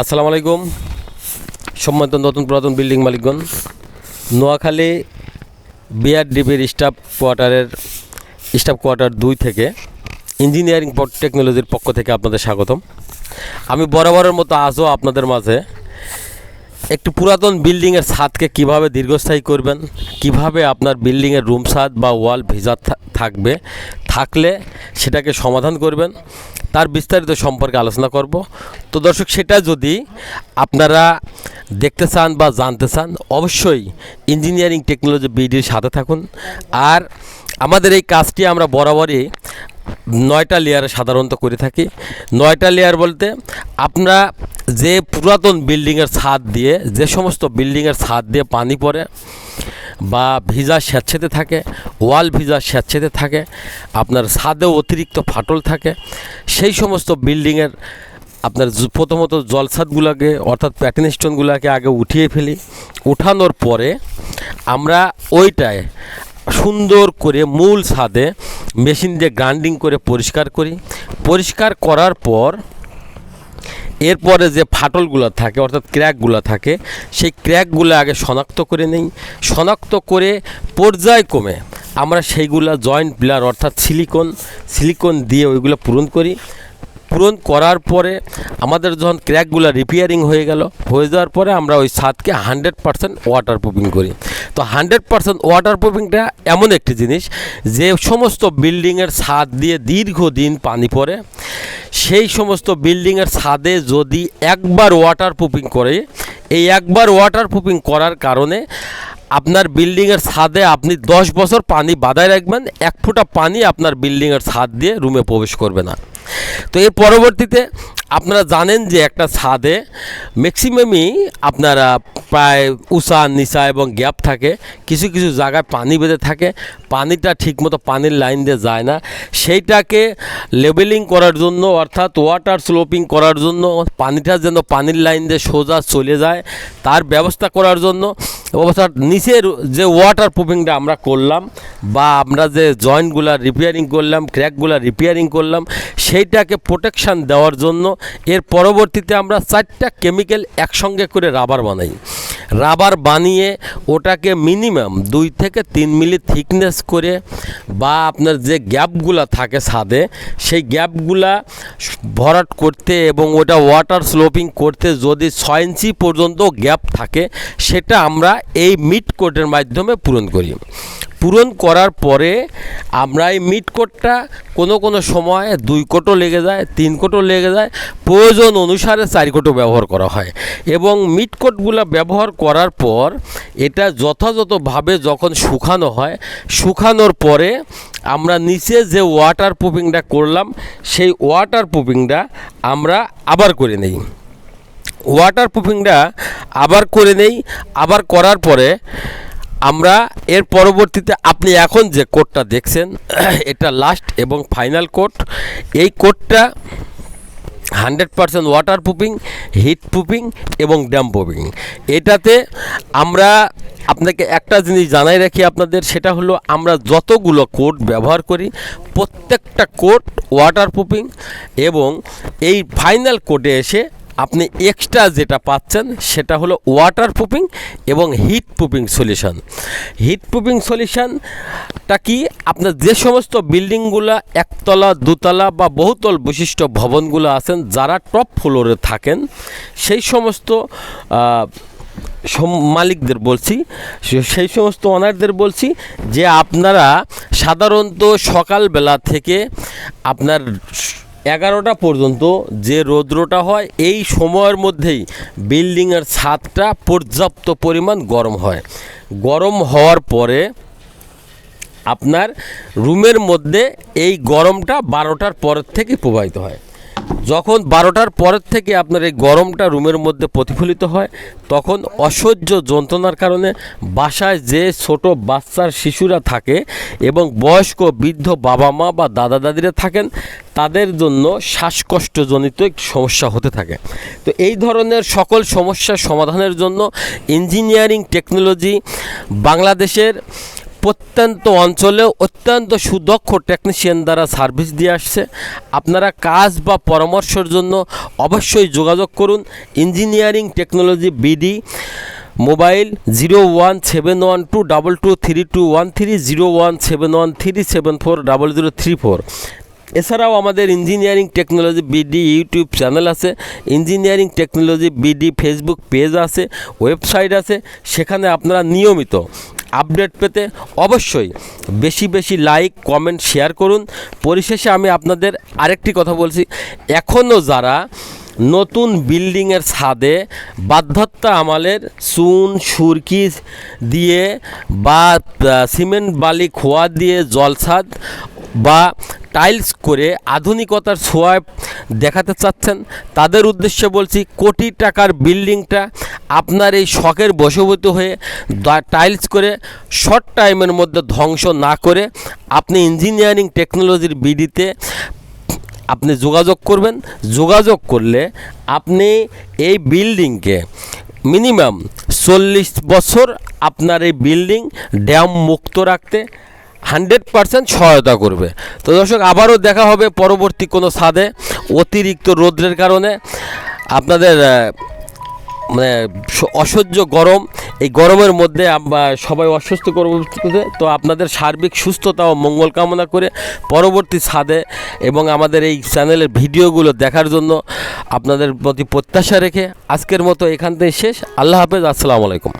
আসসালামু আলাইকুম। সম্মানিত নতুন পুরাতন বিল্ডিং মালিকগণ, নোয়াখালী বিআরডিবির স্টাফ কোয়ার্টারের, স্টাফ কোয়ার্টার দুই থেকে ইঞ্জিনিয়ারিং টেকনোলজির পক্ষ থেকে আপনাদের স্বাগতম। আমি বরাবরের মতো আজও আপনাদের মাঝে একটি পুরাতন বিল্ডিংয়ের ছাদকে কীভাবে দীর্ঘস্থায়ী করবেন, কীভাবে আপনার বিল্ডিংয়ের রুম ছাদ বা ওয়াল ভিজা থাকবে, থাকলে সেটাকে সমাধান করবেন, তার বিস্তারিত সম্পর্কে আলোচনা করব। তো দর্শক, সেটা যদি আপনারা দেখতে চান বা জানতে চান, অবশ্যই ইঞ্জিনিয়ারিং টেকনোলজি বিডির সাথে থাকুন। আর আমাদের এই কাজটি আমরা বরাবরই নয়টা লেয়ারে সাধারণত করে থাকি। নয়টা লেয়ার বলতে আপনারা যে পুরাতন বিল্ডিংয়ের ছাদ দিয়ে, যে সমস্ত বিল্ডিংয়ের ছাদ দিয়ে পানি পড়ে বা ভিজা স্যাঁতসেঁতে থাকে, ওয়াল ভিজা স্যাঁতসেঁতে থাকে, আপনার ছাদেও অতিরিক্ত ফাটল থাকে, সেই সমস্ত বিল্ডিংয়ের আপনার প্রথমত জলছাদগুলোকে অর্থাৎ প্যাটার্ন স্টোনগুলোকে আগে উঠিয়ে ফেলি। উঠানোর পরে আমরা ওইটায় সুন্দর করে মূল ছাদে মেশিন দিয়ে গ্রাইন্ডিং করে পরিষ্কার করি। পরিষ্কার করার পর এরপরে যে ফাটলগুলো থাকে, অর্থাৎ ক্র্যাকগুলো থাকে, সেই ক্র্যাকগুলো আগে শনাক্ত করে নেই। শনাক্ত করে পর্যায়ক্রমে আমরা সেইগুলো জয়েন্ট প্লার অর্থাৎ সিলিকন সিলিকন দিয়ে ওইগুলো পূরণ করি। পূরণ করার পরে আমাদের যখন ক্র্যাকগুলো রিপেয়ারিং হয়ে গেল, হয়ে যাওয়ার পরে আমরা ওই ছাদকে হান্ড্রেড পারসেন্ট ওয়াটার প্রুফিং করি। তো হান্ড্রেড পারসেন্ট ওয়াটার প্রুফিংটা এমন একটি জিনিস যে সমস্ত বিল্ডিংয়ের ছাদ দিয়ে দীর্ঘদিন পানি পড়ে, সেই সমস্ত বিল্ডিংয়ের ছাদে যদি একবার ওয়াটার প্রুফিং করে, এই একবার ওয়াটার প্রুফিং করার কারণে আপনার বিল্ডিংয়ের ছাদে আপনি দশ বছর পানি বাদায় রাখবেন, এক ফুটা পানি আপনার বিল্ডিংয়ের ছাদ দিয়ে রুমে প্রবেশ করবে না। তো এর পরবর্তীতে আপনারা জানেন যে একটা ছাদে ম্যাক্সিমামই আপনারা প্রায় উষা নিচা এবং গ্যাপ থাকে। কিছু কিছু জায়গায় পানি বেঁধে থাকে। পানিটা ঠিকমতো পানির লাইন দিয়ে যায় না। সেইটাকে লেবেলিং করার জন্য অর্থাৎ ওয়াটার স্লোপিং করার জন্য পানিটা যেন পানির লাইন দিয়ে সোজা চলে যায়। তার ব্যবস্থা করার জন্য অবস্থা নিচের যে ওয়াটার প্রুফিংটা আমরা করলাম, বা আমরা যে জয়েন্টগুলো রিপেয়ারিং করলাম ক্র্যাকগুলো রিপেয়ারিং করলাম, সেইটাকে প্রোটেকশান দেওয়ার জন্য এর পরবর্তীতে আমরা চারটা কেমিক্যাল একসঙ্গে করে রাবার বানাই। রাবার বানিয়ে ওটাকে মিনিমাম দুই থেকে তিন মিলি থিকনেস করে বা আপনার যে গ্যাপগুলা থাকে ছাদে, সেই গ্যাপগুলা ভরাট করতে এবং ওটা ওয়াটার স্লোপিং করতে যদি ছয় ইঞ্চি পর্যন্ত গ্যাপ থাকে, সেটা আমরা এই মিড কোটের মাধ্যমে পূরণ করি। পূরণ করার পরে আমরা এই মিড কোটটা কোনো কোনো সময় দুই কোটো লেগে যায়, তিন কোটো লেগে যায়। প্রয়োজন অনুসারে চার কোটো ব্যবহার করা হয়। এবং মিড কোটগুলো ব্যবহার করার পর এটা যথাযথভাবে যখন শুকানো হয়, শুকানোর পরে আমরা নিচে যে ওয়াটার প্রুফিংটা করলাম, সেই ওয়াটার প্রুফিংটা আমরা আবার করে নেই। ওয়াটার প্রুফিংটা আবার করে নেই, আবার করার পরে আমরা এর পরবর্তীতে আপনি এখন যে কোডটা দেখছেন, এটা লাস্ট এবং ফাইনাল কোড এই কোডটা hundred percent water proofing heat proofing এবং ড্যাম প্রুফিং এটাতে আমরা আপনাকে একটা জিনিস জানাই রাখি আপনাদের, সেটা হলো আমরা যতগুলো কোড ব্যবহার করি, প্রত্যেকটা কোড ওয়াটার প্রুফিং এবং এই ফাইনাল কোডে এসে আপনি এক্সট্রা যেটা পাচ্ছেন, সেটা হলো ওয়াটার প্রুফিং এবং heat proofing solution heat proofing সলিউশনটা কি? আপনার যে সমস্ত বিল্ডিংগুলো একতলা, দুতলা বা বহুতল বিশিষ্ট ভবনগুলো আছেন, যারা টপ ফ্লোরে থাকেন, সেই সমস্ত সম- মালিকদের বলছি সেই সমস্ত ওনারদের বলছি যে আপনারা সাধারণত সকালবেলা থেকে আপনার এগারোটা পর্যন্ত যে রৌদ্রটা হয়, এই সময়ের মধ্যেই বিল্ডিংয়ের ছাদটা পর্যাপ্ত পরিমাণ গরম হয়। গরম হওয়ার পরে আপনার রুমের মধ্যে এই গরমটা বারোটার পরের থেকে প্রবাহিত হয়। যখন বারোটার পরের থেকে আপনার এই গরমটা রুমের মধ্যে প্রতিফলিত হয়, তখন অসহ্য যন্ত্রণার কারণে বাসায় যে ছোট বাচ্চার শিশুরা থাকে এবং বয়স্ক বৃদ্ধ বাবা মা বা দাদা দাদিরা থাকেন, তাদের জন্য শ্বাসকষ্টজনিত সমস্যা হতে থাকে। তো এই ধরনের সকল সমস্যার সমাধানের জন্য ইঞ্জিনিয়ারিং টেকনোলজি বাংলাদেশের প্রত্যন্ত অঞ্চলে অত্যন্ত সুদক্ষ টেকনিশিয়ান দ্বারা সার্ভিস দিয়ে আসছে। আপনারা কাজ বা পরামর্শের জন্য অবশ্যই যোগাযোগ করুন। Engineering technology BD mobile zero one seven one two double two three two one three zero one seven one three seven four double zero three four. এছাড়াও আমাদের engineering technology BD YouTube channel আছে। Engineering technology BD Facebook page আছে website আছে, সেখানে আপনারা নিয়মিত update পেতে অবশ্যই বেশি বেশি লাইক, কমেন্ট, শেয়ার করুন। পরিশেষে আমি আপনাদের আরেকটি কথা বলছি। এখনও যারা নতুন বিল্ডিংয়ের ছাদে বাধ্যতা আমালের চুন, সুরকি দিয়ে বা সিমেন্ট বালি, খোয়া দিয়ে জলছাদ বা টাইলস করে আধুনিকতার ছোঁয়া দেখাতে চাচ্ছেন। তাদের উদ্দেশ্যে বলছি, কোটি টাকার বিল্ডিংটা আপনার এই শখের বশবর্তী হয়ে টাইলস করে শর্ট টাইমের মধ্যে ধ্বংস না করে আপনি ইঞ্জিনিয়ারিং টেকনোলজির বিডিতে আপনি যোগাযোগ করবেন। যোগাযোগ করলে আপনি এই বিল্ডিংকে মিনিমাম চল্লিশ বছর আপনার এই বিল্ডিং ড্যাম মুক্ত রাখতে হান্ড্রেড পারসেন্ট সহায়তা করবে। তো দর্শক, আবারও দেখা হবে পরবর্তী কোনো ছাদে অতিরিক্ত রৌদ্রের কারণে। আপনাদের মানে অসহ্য গরম, এই গরমের মধ্যে সবাই অসুস্থ করব। তো আপনাদের সার্বিক সুস্থতা ও মঙ্গল কামনা করে পরবর্তী ছাদে এবং আমাদের এই চ্যানেলের ভিডিওগুলো দেখার জন্য আপনাদের প্রতি প্রত্যাশা রেখে আজকের মতো এখান থেকে শেষ। আল্লাহ হাফেজ, আসসালামু আলাইকুম।